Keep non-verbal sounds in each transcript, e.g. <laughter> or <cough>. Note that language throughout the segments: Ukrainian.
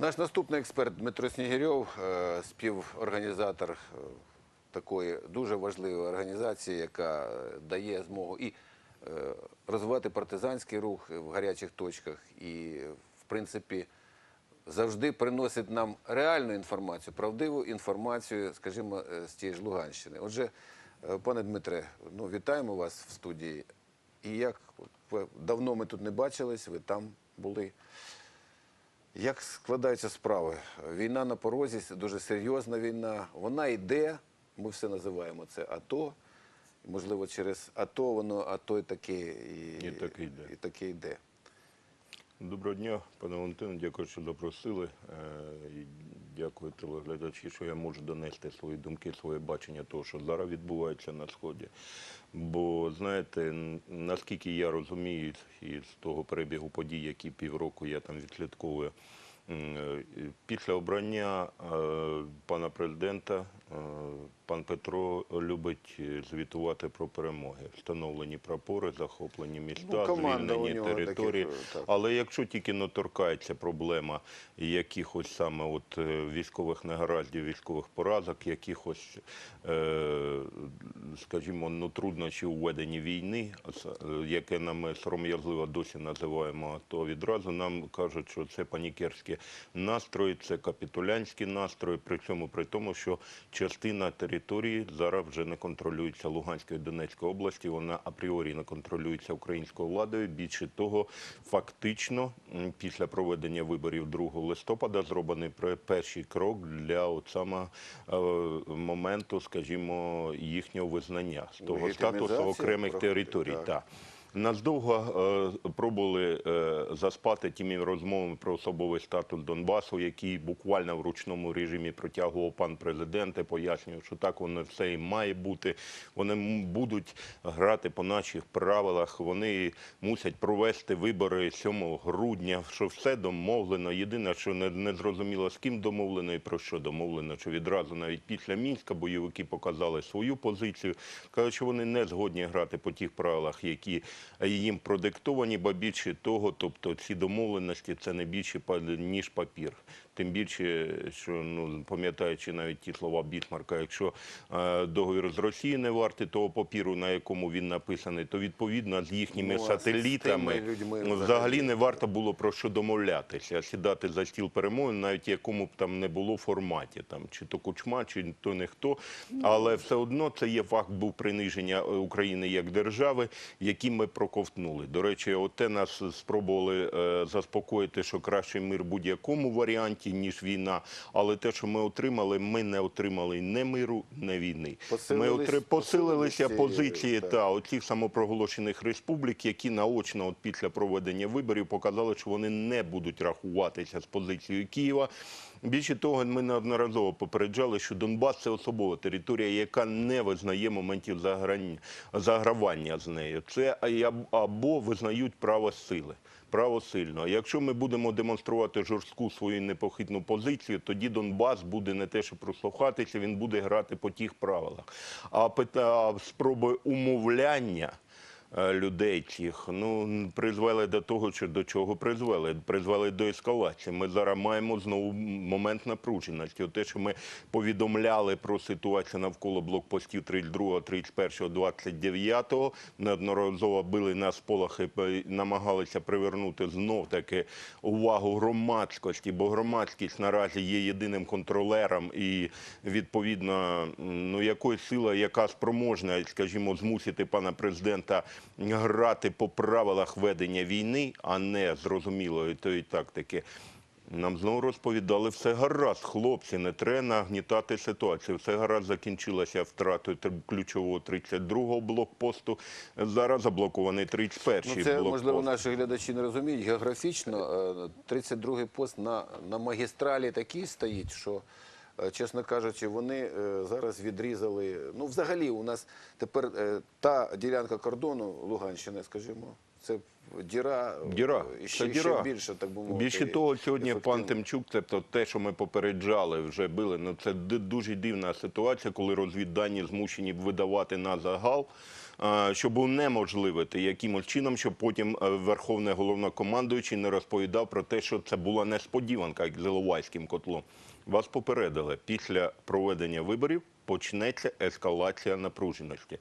Наш наступний експерт Дмитро Снігирьов, е, співорганізатор е, такої дуже важливої організації, яка дає змогу і е, розвивати партизанський рух в гарячих точках, і, в принципі, завжди приносить нам реальну інформацію, правдиву інформацію, скажімо, з тієї ж Луганщини. Отже, пане Дмитре, ну, вітаємо вас в студії. І як давно ми тут не бачились, ви там були. Як складаються справи? Війна на порозі, дуже серйозна війна. Вона йде, ми все називаємо це АТО. Можливо, через АТО воно АТО і таке і, І йде. І таке йде. Доброго дня, пане Валентине, дякую, що запросили. Дякую телеглядачі, що я можу донести свої думки, своє бачення того, що зараз відбувається на сході. Бо знаєте, наскільки я розумію із того перебігу подій, які півроку я там відслідковую. е, Після обрання е, пана президента пан Петро любить е, звітувати про перемоги, встановлені прапори, захоплені міста, Ну, звільнені території. е. Але якщо тільки не торкається проблема якихось саме от е, військових негараздів, військових поразок, якихось, е, скажімо, ну, труднощів у війни, е, яке нам сором'язливо досі називаємо, то відразу нам кажуть, що це панікерські настрої, це капітулянські настрої, при цьому при тому, що частина території зараз вже не контролюється Луганської і Донецької області, вона апріорі не контролюється українською владою. Більше того, фактично після проведення виборів 2 листопада зроблений перший крок для от саме е, моменту, скажімо, їхнього визнання з того статусу окремих територій. так. Нас довго е, пробували е, заспати тими розмовами про особовий статус Донбасу, який буквально в ручному режимі протягував пан президент і пояснював, що так воно все і має бути. Вони будуть грати по наших правилах. Вони мусять провести вибори 7 грудня. Що все домовлено. Єдине, що не, не зрозуміло, з ким домовлено і про що домовлено. Що відразу навіть після мінська бойовики показали свою позицію. Кажуть, що вони не згодні грати по тих правилах, які їм продиктовані, бо більше того, тобто ці домовленості це не більше ніж папір. Тим більше, що ну пам'ятаючи навіть ті слова Бісмарка, якщо е, договір з Росії не вартий того папіру, на якому він написаний, то відповідно з їхніми Ну, а з- сателітами людьми ну, взагалі. не варто було про що домовлятися, сідати за стіл перемовин, навіть якому б там не було форматі, там чи то кучма, чи то не хто. Але все одно це є факт був приниження е, України як держави, який ми проковтнули. До речі, оте нас спробували е, заспокоїти, що кращий мир будь-якому варіанті ніж війна. Але те, що ми отримали, ми не отримали не миру, не війни. Посилились- ми отри... посилилися позиції так. та оцих самопроголошених республік, які наочно от після проведення виборів показали, що вони не будуть рахуватися з позицією Києва. Більше того, ми неодноразово попереджали, що Донбас це особова територія, яка не визнає моментів загрань... загравання з нею. Це або визнають право сили. Право сильно. Якщо ми будемо демонструвати жорстку свою непохитну позицію, тоді Донбас буде не те, що прослухатися, він буде грати по тих правилах. А спроби умовляння. Е, Людей цих ну призвели до того, що до чого призвели. Призвели до ескалації. Ми зараз маємо знову момент напруженості. Те, що ми повідомляли про ситуацію навколо блокпостів 32, 31, 29, неодноразово били на сполохи, п- намагалися привернути знов таки увагу громадськості, бо громадськість наразі є єдиним контролером і відповідно ну якоїсь сила, яка спроможна, скажімо, змусити пана президента грати по правилах ведення війни, а не зрозумілої тої тактики. Нам знову розповідали, все гаразд, хлопці, не треба нагнітати ситуацію. Все гаразд закінчилося втратою тр- ключового 32-го блокпосту. Зараз заблокований 31-й Ну, це, блокпост. можливо, наші глядачі не розуміють. Географічно е, 32-й пост на, на магістралі такий стоїть, що, е, чесно кажучи, вони е, зараз відрізали. Ну, взагалі, у нас тепер е, та ділянка кордону Луганщини, скажімо, це діра, е, Діра, і це ще, діра. ще більше, так би мовити. Більше того, сьогодні ефективно. пан Тимчук, тобто те, що ми попереджали, вже били. Ну це дуже дивна ситуація, коли розвіддані змушені видавати на загал е, щоб унеможливити якимось чином, щоб потім е, верховний головнокомандуючий не розповідав про те, що це була несподіванка, як з Іловайським котлом. Вас попередили, після проведення виборів почнеться ескалація напруженості.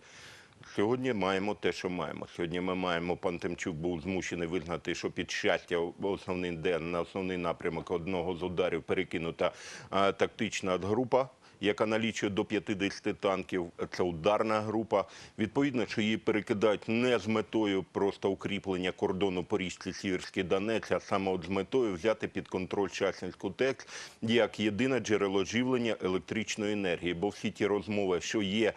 Сьогодні маємо те, що маємо. Сьогодні ми маємо, пан Тимчук був змушений визнати, що під щастя основний день на основний напрямок одного з ударів перекинута а, тактична група. Яка налічує до 50 танків, це ударна група. Відповідно, що її перекидають не з метою просто укріплення кордону порічці Сіверський Донець, а саме от з метою взяти під контроль Часінську ТЕК як єдине джерело живлення електричної енергії. Бо всі ті розмови, що є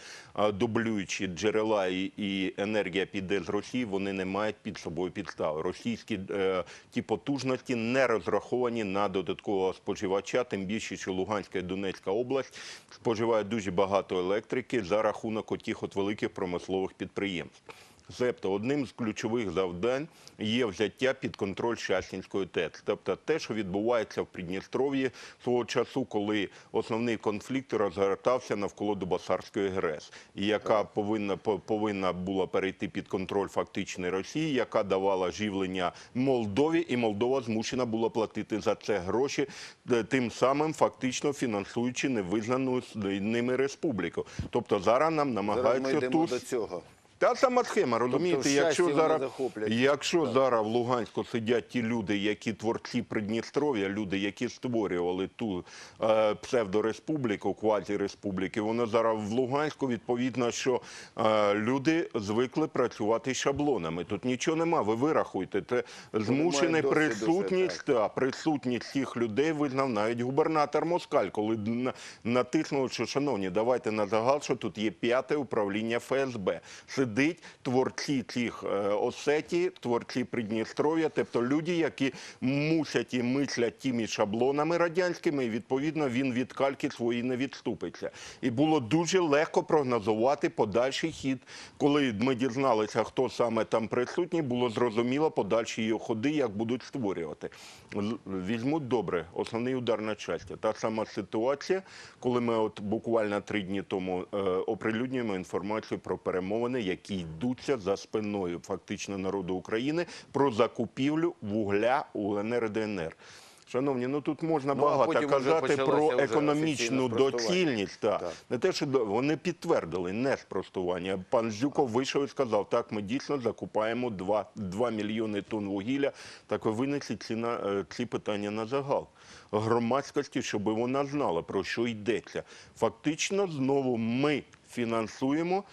дублюючі джерела і, енергія піде з Росії, вони не мають під собою підстави. Російські е, ті потужності не розраховані на додаткового споживача, тим більше, що Луганська і Донецька область споживають дуже багато електрики за рахунок отих от великих промислових підприємств. Себто одним з ключових завдань є взяття під контроль Щастінської ТЕЦ. Тобто те, що відбувається в Придністров'ї свого часу, коли основний конфлікт розгортався навколо Дубасарської ГРЕС, яка повинна, повинна була перейти під контроль фактичної Росії, яка давала живлення Молдові, і Молдова змушена була платити за це гроші, е, тим самим фактично фінансуючи невизнану ними республіку. Тобто зараз нам Зараз ми намагаються йдемо тут до цього. Та сама схема, розумієте, в щасті якщо зараз, якщо зараз в Луганську сидять ті люди, які творці Придністров'я, люди, які створювали ту е, псевдореспубліку, квазіреспубліки, вони зараз в Луганську, відповідно, що е, люди звикли працювати шаблонами. Тут нічого нема, ви вирахуйте. Це змушений присутність, та, присутність цих людей визнав навіть губернатор Москаль, коли натиснув, що, шановні, давайте на загал, що тут є п'яте управління ФСБ. Сидить творці цих е, Осетії, творці Придністров'я, тобто люди, які мусять і мислять тими шаблонами радянськими, і відповідно він від кальки своєї не відступиться. І було дуже легко прогнозувати подальший хід. Коли ми дізналися, хто саме там присутній, було зрозуміло подальші його ходи, як будуть створювати. Візьмуть добре, основний удар на щастя. Та сама ситуація, коли ми от буквально три дні тому е, оприлюднюємо інформацію про перемовини, які йдуться за спиною фактично народу України про закупівлю вугля у ЛНР і ДНР. Шановні, ну тут можна Ну, багато казати про економічну доцільність. Та. Так. Не те, що вони підтвердили не спростування. Пан Зюков вийшов і сказав, так, ми дійсно закупаємо 2, 2 мільйони тонн вугілля. Так ви винесли ці, на, е, ці питання на загал громадськості, щоб вона знала, про що йдеться. Фактично, знову ми фінансуємо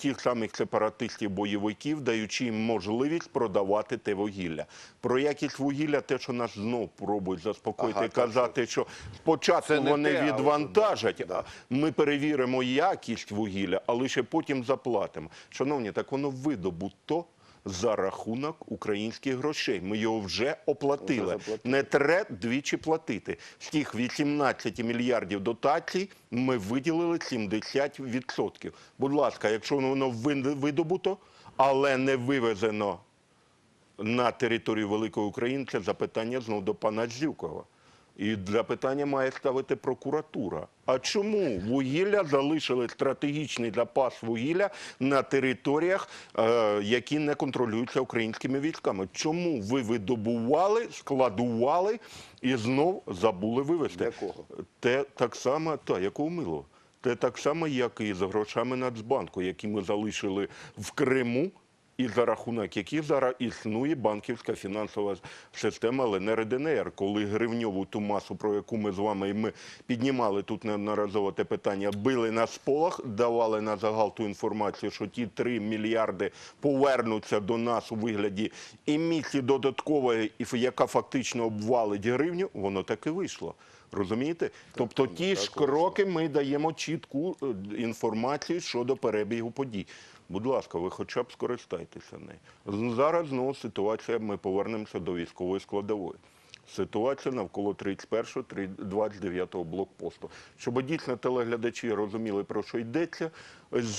тих самих сепаратистів-бойовиків, даючи їм можливість продавати те вугілля. Про якість вугілля, те, що нас знов пробують заспокоїти, Ага, казати, що спочатку вони те, а відвантажать, да. ми перевіримо якість вугілля, а лише потім заплатимо. Шановні, так воно видобуто за рахунок українських грошей. Ми його вже оплатили. Не треба двічі платити. З тих 18 мільярдів дотацій ми виділили 70%. Будь ласка, якщо воно видобуто, але не вивезено на територію Великої України, це запитання знову до пана Зюкова. І запитання має ставити прокуратура. А чому вугілля залишили стратегічний запас вугілля на територіях, е, які не контролюються українськими військами? Чому ви видобували, складували і знов забули вивезти? Для кого? Те так само, та якого мило. Те так само, як і з грошами Нацбанку, які ми залишили в Криму, і за рахунок яких зараз існує банківська фінансова система ЛНР і ДНР, коли гривньову ту масу, про яку ми з вами і ми піднімали тут неодноразово те питання, били на сполох, давали на загал ту інформацію, що ті 3 мільярди повернуться до нас у вигляді емісії додаткової, яка фактично обвалить гривню, воно так і вийшло. Розумієте? тобто ті ж кроки ми даємо чітку е, інформацію щодо перебігу подій. Будь ласка, ви хоча б скористайтеся нею. Зараз знову ситуація, ми повернемося до військової складової. Ситуація навколо 31-29 блокпосту. Щоб дійсно телеглядачі розуміли, про що йдеться,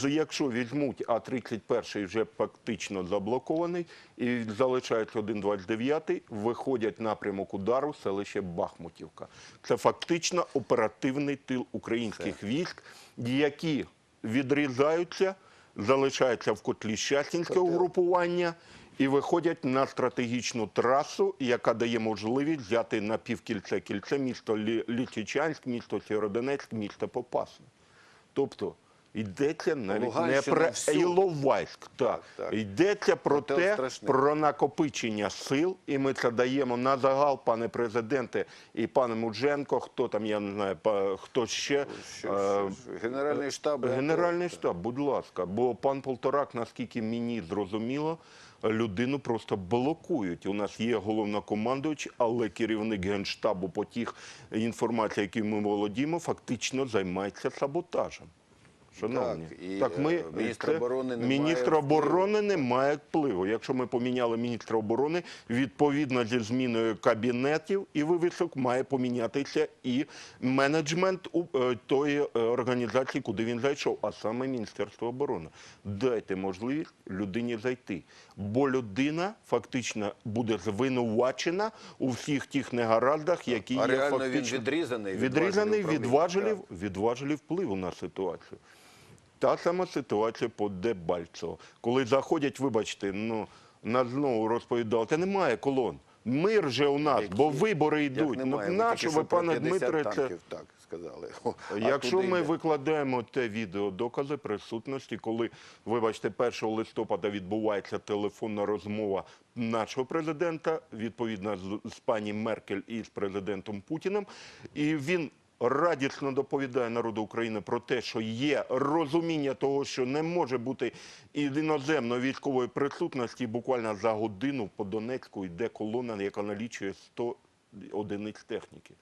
якщо візьмуть, а 31-й вже фактично заблокований, і залишається 1-29, виходять напрямок удару селище Бахмутівка. Це фактично оперативний тил українських військ, які відрізаються залишаються в котлі Щастінське Котел. І виходять на стратегічну трасу, яка дає можливість взяти на півкільце кільце місто Лі- Лічичанськ, місто Сєвєродонецьк, місто Попасне. Тобто йдеться навіть не про всю. Іловайськ, так. Так, йдеться про те, страшний. про накопичення сил, і ми це даємо на загал, пане президенте і пане Мудженко, хто там, я не знаю, па- хто ще. Що, Е, що, що? Генеральний штаб. Генеральний штаб, будь ласка, бо пан Полторак, наскільки мені зрозуміло, людину просто блокують. У нас є головнокомандуючий, але керівник генштабу по тих інформації, які ми володіємо, фактично займається саботажем. Шановні, Так, і, е, міністр це- оборони не міністр має оборони не має впливу. Якщо ми поміняли міністра оборони, відповідно зі зміною кабінетів і вивісок має помінятися і менеджмент у е, тої е, організації, куди він зайшов, а саме Міністерство оборони. Дайте можливість людині зайти, бо людина фактично буде звинувачена у всіх тих негараздах, які А є реально він фактично відрізаний від відрізаний від важелів, від важелів впливу на ситуацію. Та сама ситуація по Дебальцево. Коли заходять, вибачте, ну нас знову розповідали, та немає колон. Мир же у нас, Які? бо вибори йдуть. немає, ну, ви нащо ви, пане Дмитре, це... так сказали. А Якщо ми йде? викладаємо те відео докази присутності, коли, вибачте, 1 листопада відбувається телефонна розмова нашого президента, відповідно з пані Меркель і з президентом Путіним, і він радісно доповідає народу України про те, що є розуміння того, що не може бути іноземної військової присутності. Буквально за годину по Донецьку йде колона, яка налічує 100 одиниць техніки.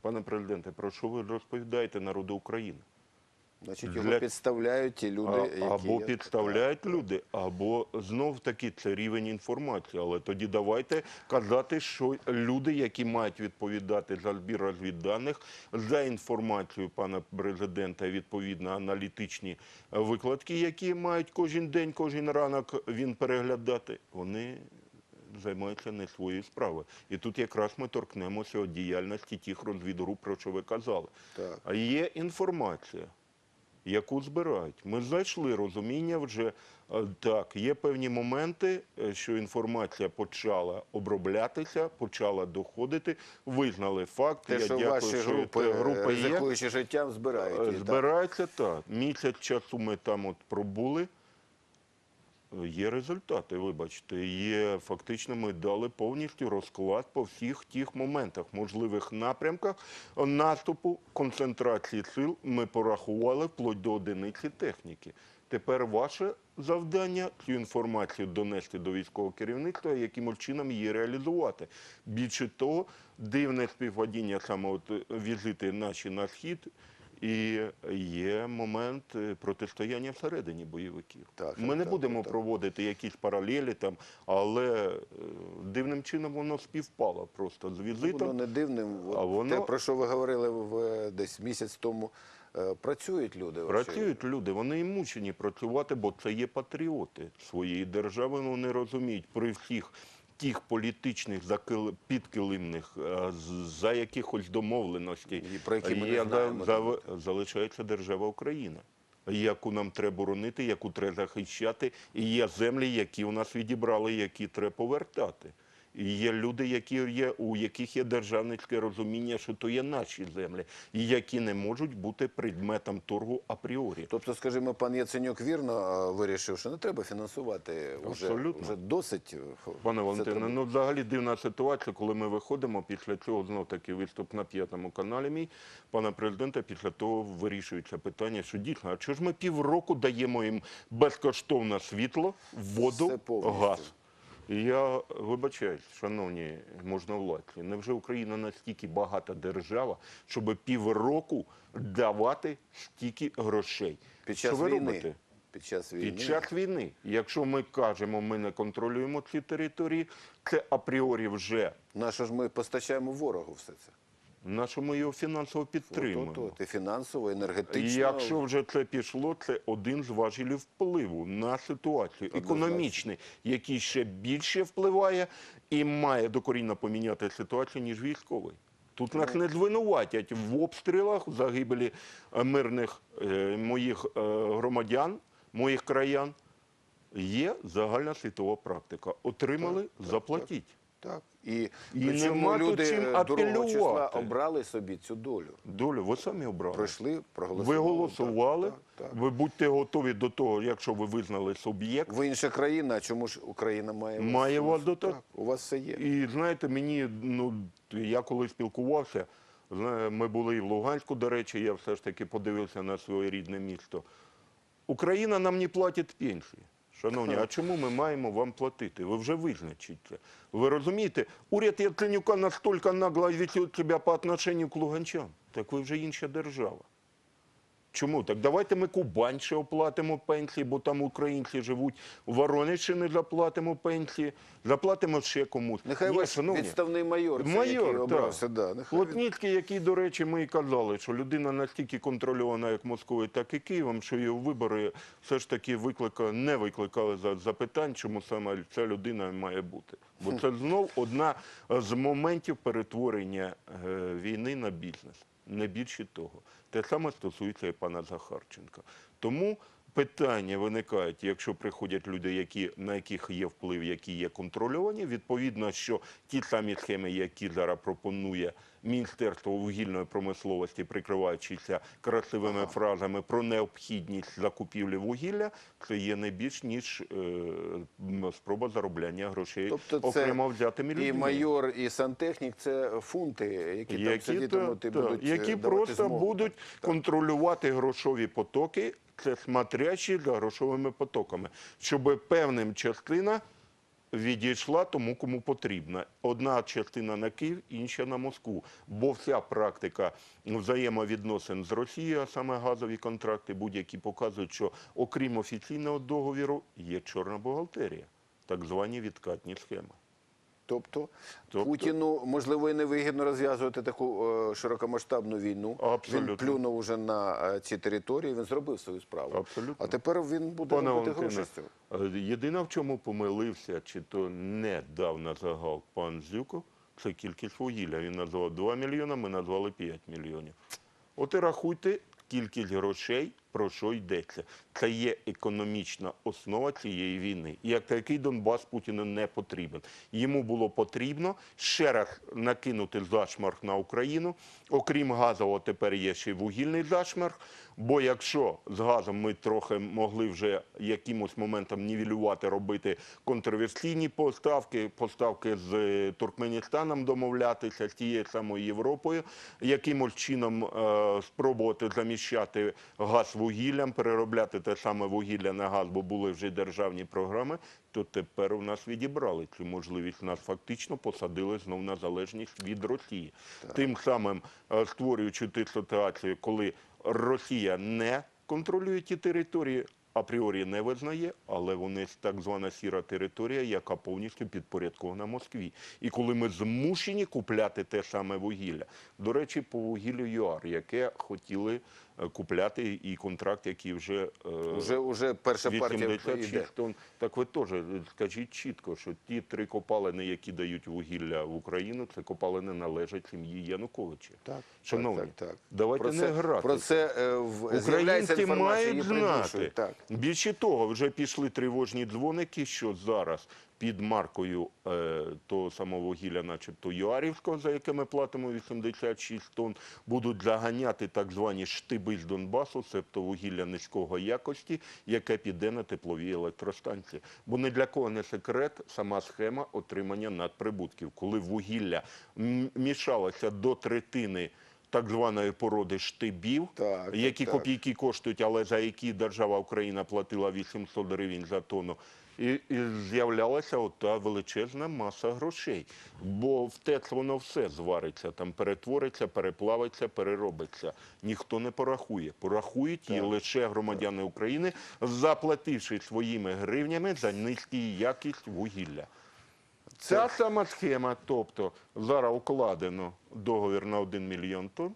Пане президенте, про що ви розповідаєте народу України? Значить, його для- підставляють ті люди, А- які... або підставляють люди, або знов таки це рівень інформації. Але тоді давайте казати, що люди, які мають відповідати за збір розвідданих, за інформацію пана президента, відповідно аналітичні викладки, які мають кожен день, кожен ранок він переглядати, вони. Займаються не своєю справою. І тут якраз ми торкнемося від діяльності тих розвідгруп, про що ви казали. Так. А є інформація, яку збирають. Ми знайшли розуміння вже е, так. Є певні моменти, е, що інформація почала оброблятися, почала доходити. Визнали факт. Те, Я що дякую, ваші що групи, та група є. життям, збирають. Е, так. Збирається так. Місяць часу ми там от пробули. Є результати, вибачте. Є фактично, ми дали повністю розклад по всіх тих моментах, можливих напрямках наступу, концентрації сил. Ми порахували вплоть до одиниці техніки. Тепер ваше завдання цю інформацію донести до військового керівництва, яким чином її реалізувати. Більше того, дивне співпадіння саме от е, візити наші на схід. І є момент е, протистояння всередині бойовиків. Так, Ми так, не так, будемо так. проводити якісь паралелі там, але е, дивним чином воно співпало просто з візитом. Воно не дивним. А воно- Те, про що ви говорили в, е, десь місяць тому, працюють люди. Працюють люди, вони і мучені працювати, бо це є патріоти своєї держави. Вони розуміють при всіх тих політичних підкилимних е, за якихось домовленостей, І про які ми не є- знаємо, за- залишається держава Україна. Яку нам треба боронити, яку треба захищати, і є землі, які у нас відібрали, які треба повертати. І є люди, які є, у яких є державницьке розуміння, що то є наші землі, і які не можуть бути предметом торгу апріорі. Тобто, скажімо, пан Яценюк вірно вирішив, що не треба фінансувати вже, вже досить. е, Пане Валентине, треба. ну взагалі дивна ситуація, коли ми виходимо після цього знов таки виступ на п'ятому каналі мій пана президента. Після того вирішується питання, що дійсно, а чого ж ми півроку даємо їм безкоштовне світло, воду, газ. Я вибачаюсь, шановні можновладці, невже Україна настільки багата держава, щоб півроку давати стільки грошей? Під Що час ви війни. робите? Під час війни. Під час війни, якщо ми кажемо, ми не контролюємо ці території, це апріорі вже Наше ж ми постачаємо ворогу все це? На що ми його фінансово підтримуємо. От-от-от, І фінансово, енергетично. І якщо вже це пішло, це один з важелів впливу на ситуацію. Економічний, який ще більше впливає і має докорінно поміняти ситуацію, ніж військовий. Тут нас не звинуватять в обстрілах, в загибелі е, мирних е, моїх е, громадян. моїх краян, є загальна світова практика. Отримали, заплатіть. Так. І, І причому нема люди чим другого числа обрали собі цю долю. Долю, ви самі обрали. Пройшли, проголосували. Ви голосували, Так, так, так. ви будьте готові до того, якщо ви визнали суб'єкт. Ви інша країна, а чому ж Україна має вас? Має вас до того. Так, у вас все є. І знаєте, мені, ну, я коли спілкувався, ми були і в Луганську, до речі, я все ж таки подивився на своє рідне місто. Україна нам не платить пенсії. Шановні, а чому ми маємо вам платити? Ви вже визначите. Ви розумієте, уряд Яценюка настільки нагло веде себе по отношенню к луганчан. Так ви вже інша держава. Чому? Так давайте ми Кубань оплатимо пенсії, бо там українці живуть. У Воронежі заплатимо пенсії, заплатимо ще комусь. Нехай Ні, ваш шановні, відставний майор, це, Майор, який обрався. Да, нехай він- який, до речі, ми і казали, що людина настільки контрольована як Москвою, так і Києвом, що його вибори все ж таки виклика, не викликали за запитань, чому саме ця людина має бути. Бо це знов одна з моментів перетворення е, війни на бізнес. Не більше того. Те саме стосується і пана Захарченка. Тому питання виникають, якщо приходять люди, які, на яких є вплив, які є контрольовані, відповідно, що ті самі схеми, які зараз пропонує Міністерство вугільної промисловості, прикриваючися красивими фразами про необхідність закупівлі вугілля, це є не більш ніж е, спроба заробляння грошей Тобто окремо взятими людьми. і майор, і сантехнік це фунти, які, там сидітимуть та- та, будуть е, які просто змогу. будуть контролювати грошові потоки, це смотрячі за грошовими потоками, щоб певним частина відійшла тому, кому потрібна. Одна частина на Київ, інша на Москву. Бо вся практика взаємовідносин з Росією, а саме газові контракти, будь-які показують, що окрім офіційного договіру є чорна бухгалтерія, так звані відкатні схеми. Тобто, Тобто- Путіну можливо і невигідно розв'язувати таку е, широкомасштабну війну. Абсолютно. Він плюнув уже на е, ці території. Він зробив свою справу. Абсолютно. А тепер він буде Пане робити гроші е, єдине, в чому помилився, чи то не дав на загал пан Зюков, це кількість вугілля. Він назвав 2 мільйони, ми назвали 5 мільйонів. От і рахуйте кількість грошей, про що йдеться. Це є економічна основа цієї війни. І як такий Донбас Путіну не потрібен. Йому було потрібно ще раз накинути зашмарк на Україну. Окрім газового, тепер є ще й вугільний зашмарк. Бо якщо з газом ми трохи могли вже якимось моментом нівелювати, робити контроверсійні поставки, поставки з е, Туркменістаном домовлятися з тією самою Європою, якимось чином е, спробувати заміщати газ вугіллям, переробляти те саме вугілля на газ, бо були вже державні програми, то тепер у нас відібрали цю можливість. Нас фактично посадили знов на залежність від Росії. Тим самим е, створюючи ту ситуацію, коли Росія не контролює ті території, апріорі не визнає, але вони так звана сіра територія, яка повністю підпорядкована Москві. І коли ми змушені купляти те саме вугілля, до речі, по вугіллю ЮАР, яке хотіли е, купляти, і контракт, який вже е, Уже, уже перша партія йде. тонн. Так ви теж скажіть чітко, що ті три копалини, які дають вугілля в Україну, це копалини належать сім'ї Януковича. Так, Шановні, так, так. давайте Про не грати. Про це е, в, з'являється Українці інформація, мають її знати. придушують. Так. Більше того, вже пішли тривожні дзвоники, що зараз під маркою е, того самого вугілля, начебто Юарівського, за яке ми платимо 86 тонн, будуть заганяти так звані штиби з Донбасу, себто вугілля низького якості, яке піде на теплові електростанції. Бо не для кого не секрет сама схема отримання надприбутків, коли вугілля мішалося до третини так званої породи штибів, Так, які так, так. копійки коштують, але за які держава Україна платила 800 гривень за тонну. І, і з'являлася ота величезна маса грошей. Бо в ТЕЦ воно все звариться, там перетвориться, переплавиться, переробиться. Ніхто не порахує. Порахують її лише громадяни України, заплативши своїми гривнями за низький якість вугілля. Ця сама схема, тобто зараз укладено договір на 1 мільйон тонн,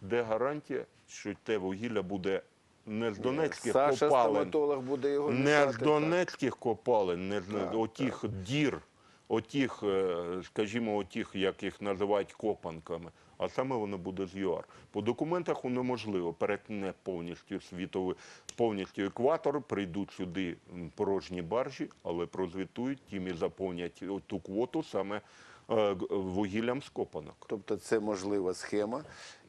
де гарантія, що те вугілля буде не з донецьких Саша копалин, буде його не мішати, з так. донецьких копалин, не з Так, отих дір, отих, е, скажімо, отіх, як їх називають копанками, а саме воно буде з ЮАР. По документах воно можливо, перетне повністю світовий, повністю екватор, прийдуть сюди порожні баржі, але прозвітують, тим і заповнять ту квоту саме вугіллям з копанок. Тобто це можлива схема.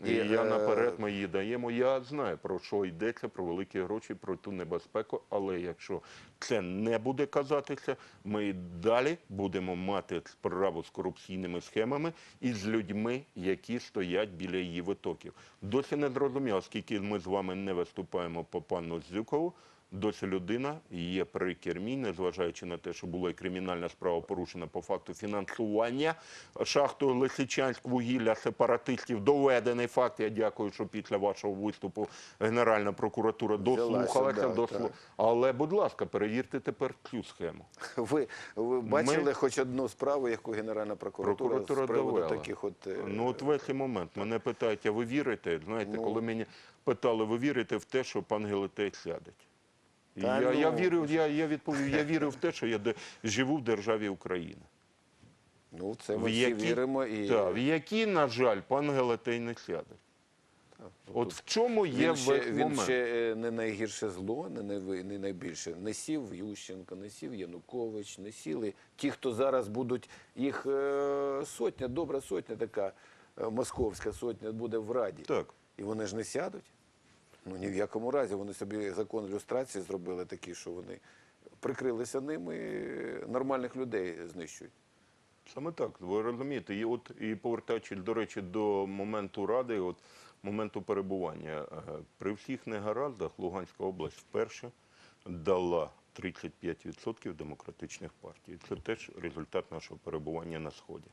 І я е, наперед ми її даємо. Я знаю про що йдеться, про великі гроші, про ту небезпеку. Але якщо це не буде казатися, ми і далі будемо мати справу з корупційними схемами і з людьми, які стоять біля її витоків. Досі не зрозуміло, оскільки ми з вами не виступаємо по пану Зюкову. Досі людина є при кермі, незважаючи на те, що була і кримінальна справа порушена по факту фінансування шахту Лисичанськ вугілля сепаратистів. Доведений факт. Я дякую, що після вашого виступу Генеральна прокуратура дослухалася. да, дослу- так. Але, будь ласка, перевірте тепер цю схему. Ви, ви бачили хоч одну справу, яку Генеральна прокуратура, Прокуратура з приводу довела. таких от... е, Ну от в цей момент мене питають, а ви вірите? Знаєте, Ну. коли мені питали, ви вірите в те, що пан Гелетей сядеть? Та я, я ну. вірив, я, я відповів, я вірив в те, що я де- живу в державі Україна. Ну, це ми в всі які, віримо. І... та, в які, на жаль, пан Гелетей не сяде. От в чому є Він, ще, він момент? ще е, не найгірше зло, не, най- не найбільше. Не сів Ющенко, не сів Янукович, не сіли ті, хто зараз будуть, їх е, сотня, добра сотня така, е, московська сотня буде в Раді. Так. І вони ж не сядуть. Ну ні в якому разі. Вони собі закон люстрації зробили такий, що вони прикрилися ним і нормальних людей знищують. Саме так, ви розумієте, і от і повертаючись, до речі, до моменту ради, от моменту перебування, е, при всіх негараздах Луганська область вперше дала 35% демократичних партій. Це теж результат нашого перебування на сході.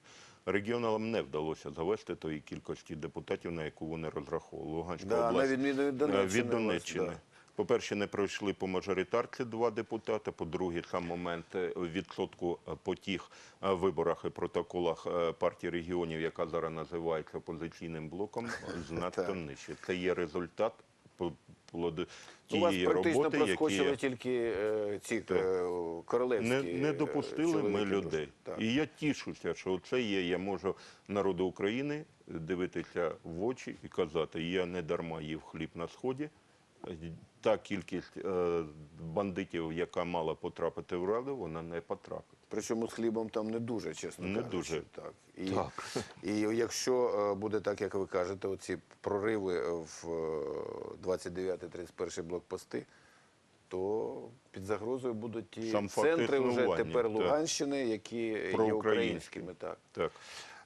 Регіоналам не вдалося завести тої кількості депутатів, на яку вони розраховували. Луганська Да, область відміну від е, Донеччини. від Донеччини. да. По-перше, не пройшли по мажоритарці два депутати. По-друге, сам момент е, відсотку е, по тих виборах і протоколах партії регіонів, яка зараз називається опозиційним блоком, <laughs> Так. нижче. Це є результат по- плоду У вас тієї роботи, які проскочили тільки е, ці е, королевські не, не е, допустили ми людей. Так. І я тішуся, що це є. Я можу народу України дивитися в очі і казати, я не дарма їв хліб на сході. Та кількість е, бандитів, яка мала потрапити в раду, вона не потрапить. Причому з хлібом там не дуже, чесно Не кажучи. дуже. Так. І, Так. і якщо е, буде так, як ви кажете, оці прориви в е, 29-31 блокпости, то під загрозою будуть ті Сам центри вже тепер так. Луганщини, які є українськими. Так. Так.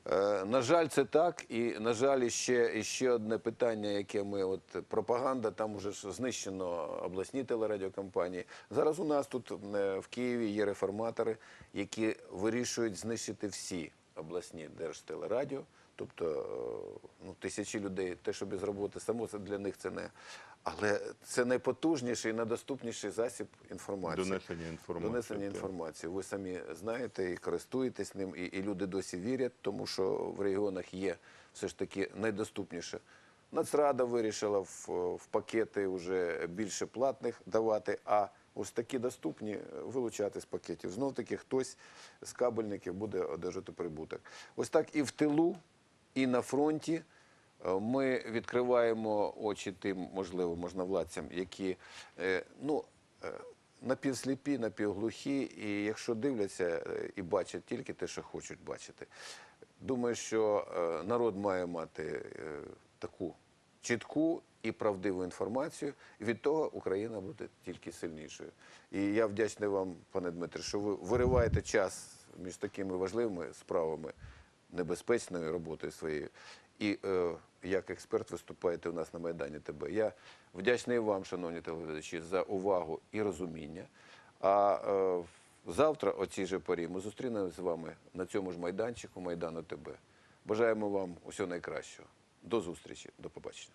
Е, На жаль, це так. І, на жаль, ще, ще одне питання, яке ми от пропаганда, там вже ж знищено обласні телерадіокомпанії. Зараз у нас тут е, в Києві є реформатори, які вирішують знищити всі обласні держтелерадіо. Тобто е, ну, тисячі людей, те, що без роботи, само це для них це не. Але це найпотужніший і найдоступніший засіб інформації. Донесення інформації, Донесення так. інформацію. Ви самі знаєте і користуєтесь ним, і, і люди досі вірять, тому що в регіонах є все ж таки найдоступніше. Нацрада вирішила в, в пакети вже більше платних давати, а ось такі доступні вилучати з пакетів. Знов таки хтось з кабельників буде одержати прибуток. Ось так і в тилу, і на фронті. Ми відкриваємо очі тим, можливо, можновладцям, які е, ну, е, напівсліпі, напівглухі, і якщо дивляться е, і бачать тільки те, що хочуть бачити. Думаю, що народ має мати таку чітку і правдиву інформацію, від того Україна буде тільки сильнішою. І я вдячний вам, пане Дмитре, що ви вириваєте час між такими важливими справами, небезпечною роботою своєю. І е, як експерт виступаєте у нас на Майдані ТБ. Я вдячний вам, шановні телеглядачі, за увагу і розуміння. А е, завтра, о цій же порі, ми зустрінемося з вами на цьому ж майданчику Майдану ТБ. Бажаємо вам усього найкращого. До зустрічі, до побачення.